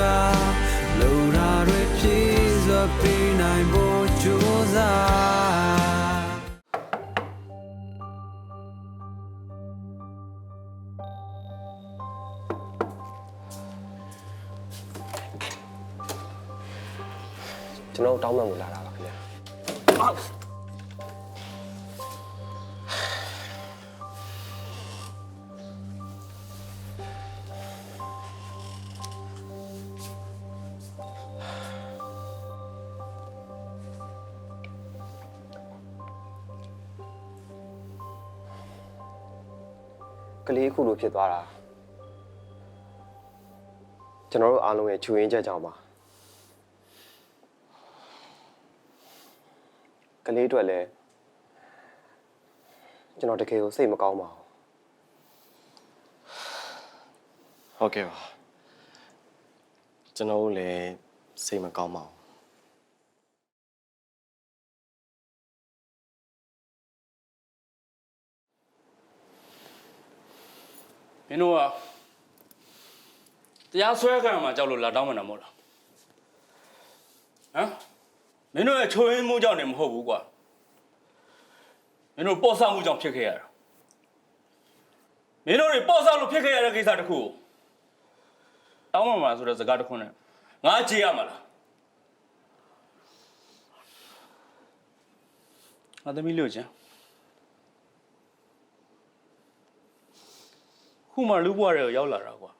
ကလူရာတွေဖြည့်စွာပေးနိုင်ဖို့ကြိုးစားကျွန်တော်တောင်းပန်ကိုလာ ကလေးအခုလိုဖြစ်သွားတာကျွန်တော်တို့အားလုံးရဲ့ချူရင်းချက်ကြောင့်ပါကလေးအတွက်လည်းကျွန်တော်တကယ်ကိုစိတ်မကောင်းပါဘူးဟုတ်ကဲ့ပါကျွန်တော်တို့လည်းစိတ်မကောင်းပါဘူး င်းတို့ကတရားစွဲခံမှာကြောက်လို့လာတောင်းမှန်တာမဟုတ်လားဟမ်မင်းတို့ရဲ့ချိုးရင်းမှုကြောင့်နေမဟုတ်ဘူးကွာမင်းတို့ပေါ့ဆမှုကြောင့်ဖြစ်ခဲ့ရတာမင်းတို့တွေပေါ့ဆလို့ဖြစ်ခဲ့ရတဲ့ကိစ္စတစ်ခုကိုတောင်းမှန်မှာဆိုတဲ့စကားတစ်ခုနဲ့ငါကြေးရမှာလားငါသမီးလို့ချင်း ခုမှလူဘွားတွေကိုရောက်လာတာကွာ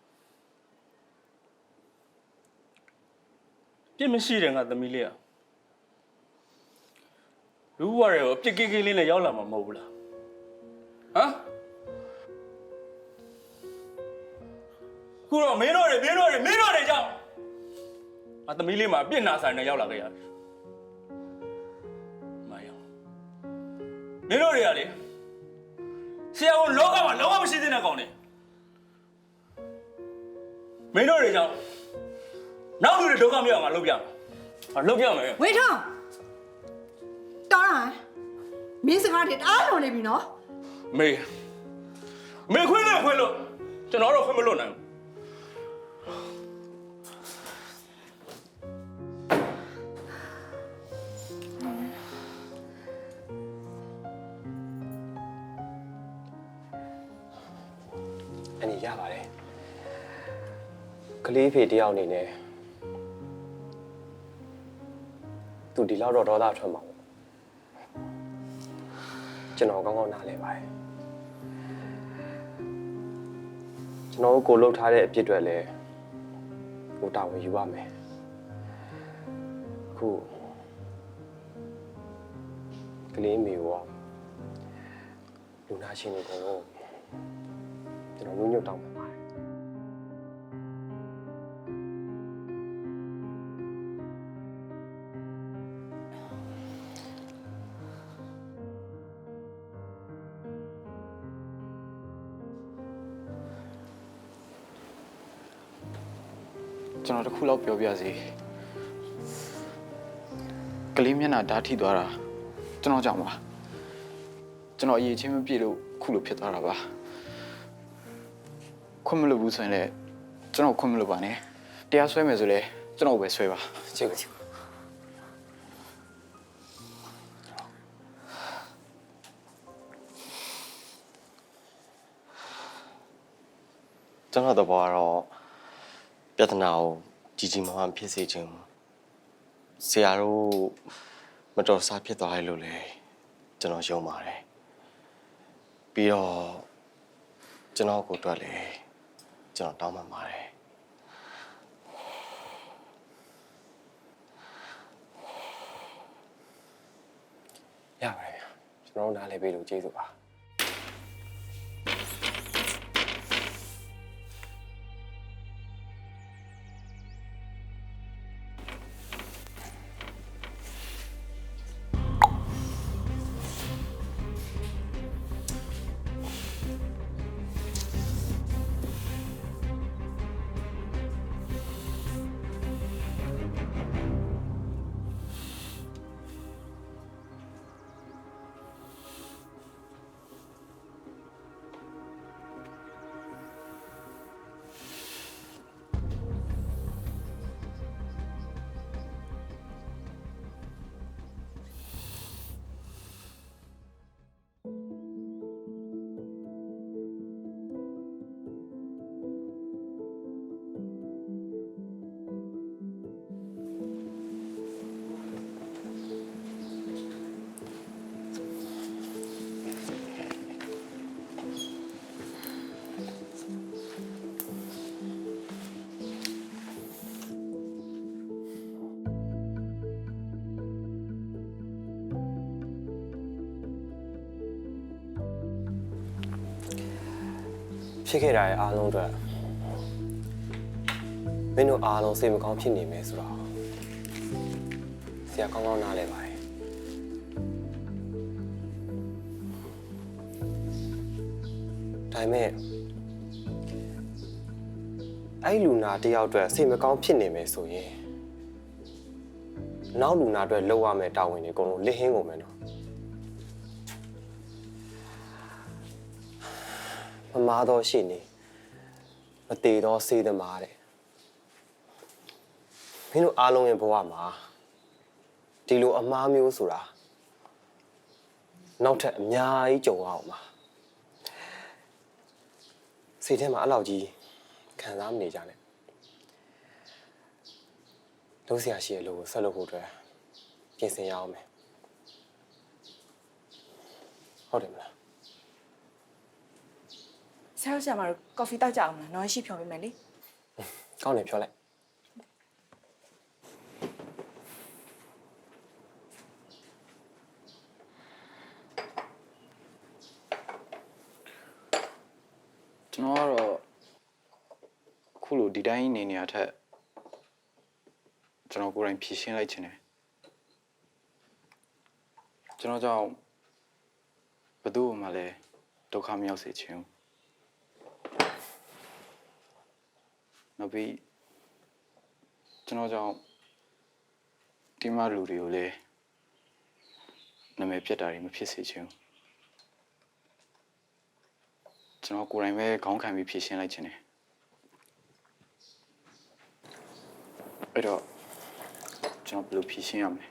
ပြစ်မရှိတယ်ငါသမီးလေးอ่ะလူဘွားတွေကိုပြစ်ကိကိလေးနဲ့ရောက်လာမှာမဟုတ်ဘူးလားဟမ်ခုတော့မင်းတို့တွေမင်းတို့တွေမင်းတို့တွေကြောင့်ငါသမီးလေးမှာအပြစ်နာဆိုင်နဲ့ရောက်လာခဲ့ရတယ်မယောမင်းတို့တွေကလေဆရာဝန်လောကမှာလုံးဝမရှိသေးတဲ့ကောင်တွေ မင်းတို့တွေကြောင့်နောက်လူတွေဒုက္ခမရောက်အောင်ငါလုပ်ပြမယ်။ငါလုပ်ပြမယ် ဝေထောင်းတော်ရမင်းစကားတွေတအားလွန်နေပြီနော်။မေမေခွင့်နဲ့ခွင့်လို့ကျွန်တော်တော့ခွင့်မလွတ်နိုင်ဘူးအနေရပါတယ် ကလေးဖေတယောက်အနေနဲ့သူဒီလောက်တော့ဒေါသထွက်မှာပေါ့ကျွန်တော်ကောင်းကောင်းနားလဲပါတယ်ကျွန်တော်တို့ကိုလှုပ်ထားတဲ့အပြစ်တွေလည်းကိုတာဝန်ယူရမယ်အခုကလေးမေရောလူနာရှင်တွေအကုန်လုံးကျွန်တော်ညှို့ညွတ်တောင်းပန်ပါတယ် လောက်ပြောပြစီကလေးမျက်နှာဓာတ်ထိသွားတာကျွန်တော်ကြောင့်ပါကျွန်တော်အရေးချင်းမပြည့်လို့ခုလိုဖြစ်သွားတာပါခွင့်မလို့ဘူးဆိုရင်လည်းကျွန်တော်ခွင့်မလို့ပါနဲ့တရားဆွဲမယ်ဆိုလည်းကျွန်တော်ပဲဆွဲပါကျေးဇူးကျွန်တော်သဘောကတော့ပြဿနာကို ကြီးကြီးမားမားဖြစ်စေခြင်းဆရာတို့မတော်စားဖြစ်သွားတယ်လို့လေကျွန်တော်ယုံပါတယ်ပြီးတော့ကျွန်တော်ကိုအတွက်လေကျွန်တော်တောင်းပန်ပါတယ်ရပါတယ်ဗျာကျွန်တော်တို့နားလဲပေးလို့ကျေးဇူးပါ ဖြစ်ခဲ့တာရဲ့အားလုံးအတွက်မင်းတို့အားလုံးစိတ်မကောင်းဖြစ်နေမယ်ဆိုတော့ဆရာကောင်းကောင်းနားလဲပါတယ်ဒါပေမဲ့အဲ့လူနာတယောက်အတွက်စိတ်မကောင်းဖြစ်နေမယ်ဆိုရင်နောက်လူနာအတွက်လောက်ရမယ့်တာဝန်တွေအကုန်လုံးလစ်ဟင်းကုန်မယ်နော် မမားသောရှိနေမတည်သောစေသမားတဲ့မင်းတို့အားလုံးရဲ့ဘဝမှာဒီလိုအမားမျိုးဆိုတာနောက်ထပ်အများကြီးကြုံရအောင်ပါစိတ်ထဲမှာအဲ့လောက်ကြီးခံစားမနေကြနဲ့လုံးဆရာရှိရဲ့လို့ဆက်လုပ်ဖို့အတွက်ပြင်ဆင်ရအောင်မယ်ဟုတ်တယ်မလား ဆရာတို့ဆရာမတို့ကော်ဖီတောက်ကြအောင်မလားနော်ရှိဖြော်ပေးမယ်လေကောင်းတယ်ပြောလိုက်ကျွန်တော်ကတော့ခုလိုဒီတိုင်းနေနေရထက်ကျွန်တော်ကိုယ်တိုင်ဖြည့်ရှင်းလိုက်ခြင်းတယ်ကျွန်တော်ကြောင့်ဘယ်သူမှလည်းဒုက္ခမရောက်စေချင်ဘူး နောက်ပြီးကျွန်တော်ကြောင့်ဒီမှာလူတွေကိုလည်းနာမည်ပြတ်တာတွေမဖြစ်စေချင်ဘူးကျွန်တော်ကိုယ်တိုင်ပဲခေါင်းခံပြီးဖြည့်ရှင်းလိုက်ခြင်းတယ်အဲ့တော့ကျွန်တော်ဘယ်လိုဖြည့်ရှင်းရမလဲ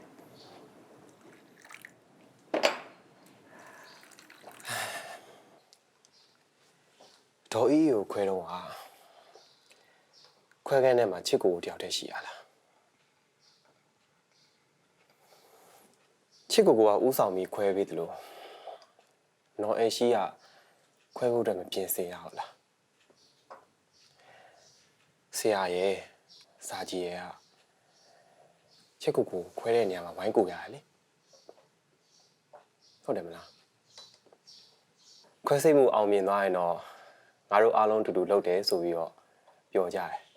ဒေါ်အီကိုခွဲတော့ဟာ ခွဲခန်းထဲမှာချစ်ကိုတယောက်တည်းရှိရလားချစ်ကိုကဥဆောင်ပြီးခွဲပြီးသလိုနော်အဲရှိကခွဲဖို့အတွက်မပြင်ဆင်ရဘူးလားဆရာရဲ့စာကြီးရဲ့ကချစ်ကိုကိုခွဲတဲ့နေရာမှာဝိုင်းကိုရတယ်လေဟုတ်တယ်မလားခွဲစိတ်မှုအောင်မြင်သွားရင်တော့ငါတို့အားလုံးအတူတူလုပ်တယ်ဆိုပြီးတော့ပြောကြတယ်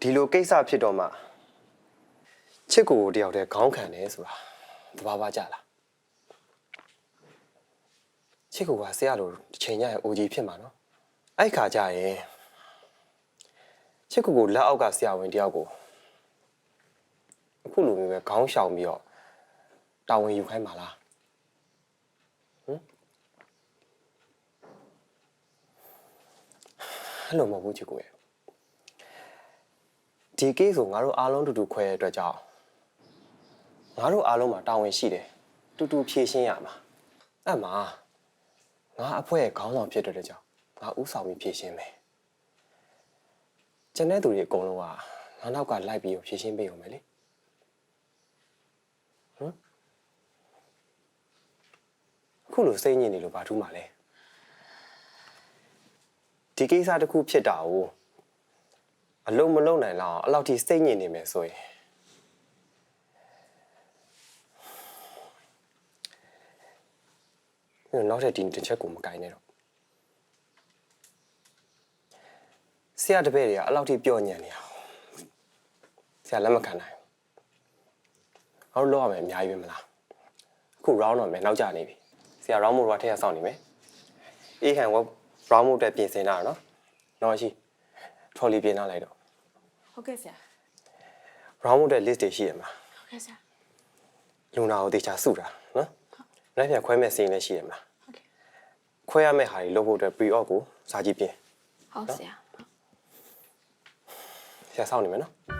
ဒီလိုကိစ္စဖြစ်တော့မှချစ်ကိုတယောက်တည်းခေါင်းခံတယ်ဆိုတာတဘာဘာကြလားချစ်ကိုကဆရာလိုတစ်ချိန်ညရဲ့ OG ဖြစ်မှာနော်အဲ့ခါကျရင်ချစ်ကိုကိုလက်အောက်ကဆရာဝန်တယောက်ကိုအခုလိုမျိုးပဲခေါင်းရှောင်ပြီးတော့တာဝန်ယူခိုင်းပါလားအဲ့လိုမဟုတ်ဘူးချစ်ကိုရဲ့ ဒီ case ကိုငါတို့အားလုံးတူတူခွဲရတဲ့အတွက်ကြောင့်ငါတို့အားလုံးမှာတာဝန်ရှိတယ်တူတူဖြည့်ရှင်းရမှာအဲ့မှာငါအဖွဲရဲ့ခေါင်းဆောင်ဖြစ်တဲ့အတွက်ကြောင့်ငါဥဆောင်ပြီးဖြည့်ရှင်းမယ်ကျန်တဲ့သူတွေအကုန်လုံးကငါနောက်ကလိုက်ပြီးဖြည့်ရှင်းပေးရုံပဲလေဟမ်အခုလိုစိတ်ညစ်နေလို့ဘာထူးမှာလဲဒီကိစ္စတစ်ခုဖြစ်တာကို အလုံးမလုံးနိုင်လောက်အောင်အဲ့လောက်ထိစိတ်ညစ်နေမယ်ဆိုရင်ညနောက်ထပ်ဒီတစ်ချက်ကိုမကင်နဲ့တော့ဆရာတပည့်တွေကအဲ့လောက်ထိပြောညံ့နေအောင်ဆရာလက်မခံနိုင်ဘူးငါတို့လောက်ရမယ်အများကြီးပဲမလားအခု round တော့မယ်နောက်ကျနေပြီဆရာ round မို့တော့ထည့်ရဆောင်နေမယ်အေးခံဝ round မို့တက်ပြင်ဆင်တာနော်နော်ရှိ trolley ပြင်ထားလိုက်တော့ဟုတ်ကဲ့ဆရာ round မို့တက် list တွေရှိရမှာဟုတ်ကဲ့ဆရာလူနာကိုတေချာစုတာနော်နောက်ပြန်ခွဲမဲ့စီးရင်လည်းရှိရမှာဟုတ်ကဲ့ခွဲရမယ့်ဟာတွေလုပ်ဖို့အတွက် pre op ကိုစာကြည့်ပြင်ဟုတ်ဆရာဆရာစောင့်နေမယ်နော်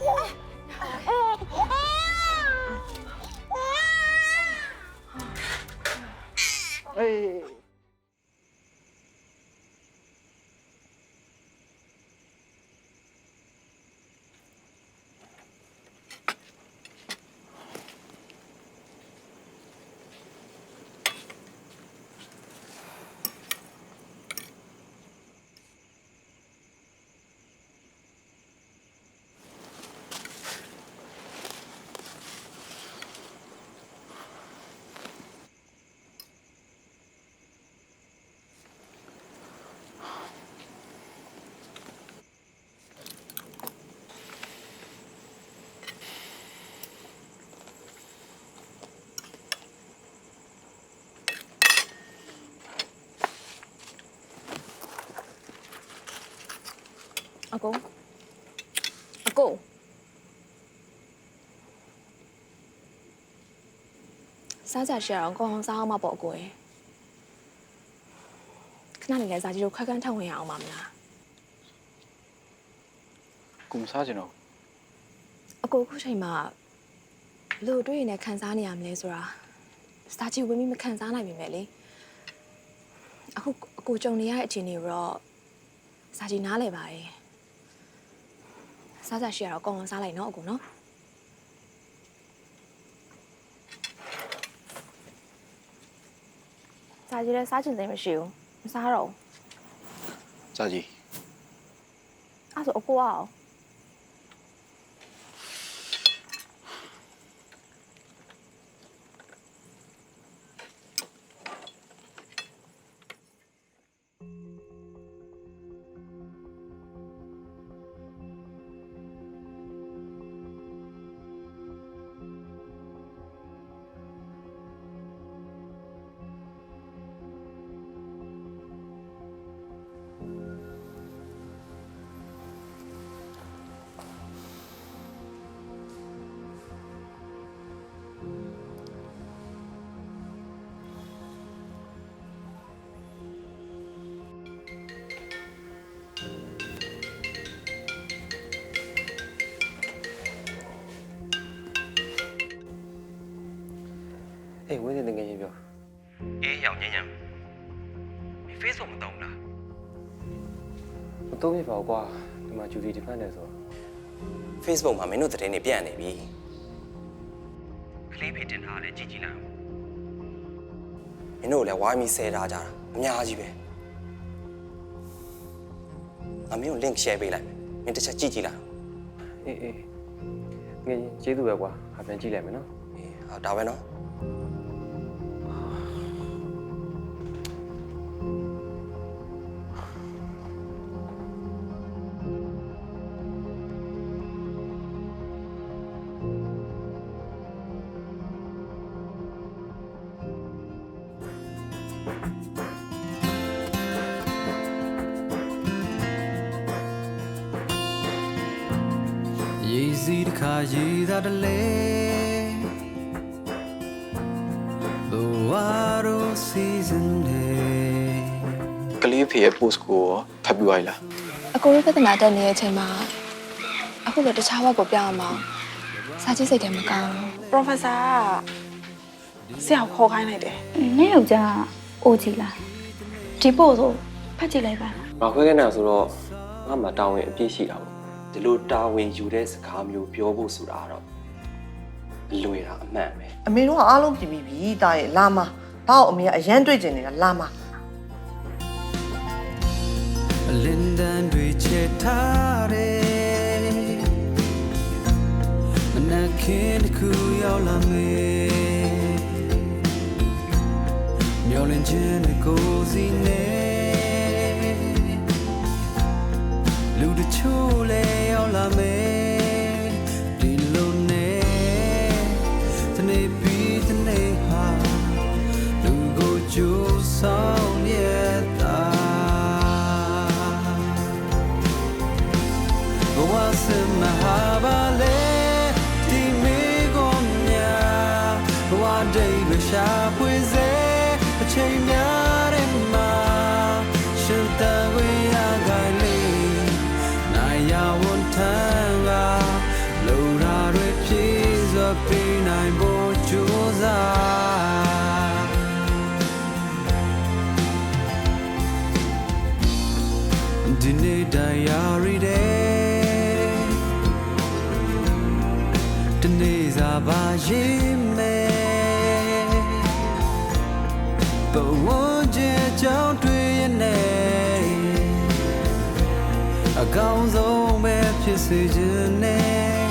哇 အကိုအကိုစားကြရှေ့အောင်ကောင်းအောင်စားအောင်မပေါ့အကိုရယ်ခဏနေလဲစားကြည့်လို့ခွက်ခန်းထောက်ဝင်ရအောင်ပါမလားကိုမစားချင်တော့အကိုခုချိန်မှာဘလို့တွေ့ရင်လည်းခံစားနေရမလဲဆိုတာစားကြည့်ဝင်ပြီးမခံစားနိုင်ပြီမဲ့လေအခုအကိုကြုံနေရတဲ့အခြေအနေကိုတော့စားကြည့်နားလဲပါတယ် စားစားရှိရတော့ကောင်းအောင်စားလိုက်နော်အကိုနော်စားကြည့်လဲစားချင်စိတ်မရှိဘူးမစားတော့ဘူးစားကြည့်အဲ့ဆိုအကိုကရော ဝင်းနေတကယ်ချင်းပြောအေးရောင်ညံ့ညံ့မင်း Facebook မသုံးလားမသုံးပြပါဘူးကွာဒီမှာဂျူဒီဒီဖန်နေဆိုတော့ Facebook မှာမင်းတို့သတင်းတွေပြန့်နေပြီကလေးဖေတင်ထားလဲကြည့်ကြည့်လိုက်အောင်မင်းတို့လည်းဝိုင်းပြီးဆဲထားကြတာအများကြီးပဲအမင်းကို link share ပေးလိုက်မယ်မင်းတစ်ချက်ကြည့်ကြည့်လိုက်အောင်အေးအေးငယ်ချင်းကျေးဇူးပဲကွာဟာပြန်ကြည့်လိုက်မယ်နော်အေးဟာဒါပဲနော် ရေသာတလဲဘဝရောစီဇန်လေကလေးဖေရဲ့ post ကိုရောဖတ်ပြီးသွားပြီလားအကိုတို့ပြဿနာတက်နေတဲ့အချိန်မှာအခုလည်းတခြားဘက်ကိုပြောင်းအောင်စားကြည့်စိတ်ထဲမကောင်းဘူးပရိုဖက်ဆာကဆရာကိုခေါ်ခိုင်းလိုက်တယ်နင့်ယောက်ျားအိုကြည့်လားဒီပို့ဆိုဖတ်ကြည့်လိုက်ပါလားငါခွဲခဲ့နေတာဆိုတော့ငါမှတာဝန်အပြည့်ရှိတာပေါ့ ဒီလိုတာဝန်ယူတဲ့စကားမျိုးပြောဖို့ဆိုတာတော့အလွယ်တာအမှန်ပဲအမေတို့ကအားလုံးပြင်ပြီးပြီတာရဲ့လာမဘာ့ကိုအမေကအရန်တွေ့ကျင်နေတာလာမလင်ဒန်တွေချက်ထားတယ်မနက်ခင်းတစ်ခုရောက်လာမေမျောလင်းခြင်းကိုစီနေ လူတချို့လဲရောက်လာမေဒီ ဒီနေ့တရားရီတဲ့တနေ့စားပါရင်မဲ့ဘဝကျကြောင်းတွေ့ရနေအကောင်းဆုံးပဲဖြစ်စေခြင်းနဲ့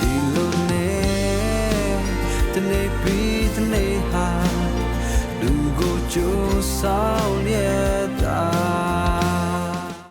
ဒီလိုနဲ့တနေ့ပြီးတနေ့ဟာလူကိုကြိုးဆောင်ရ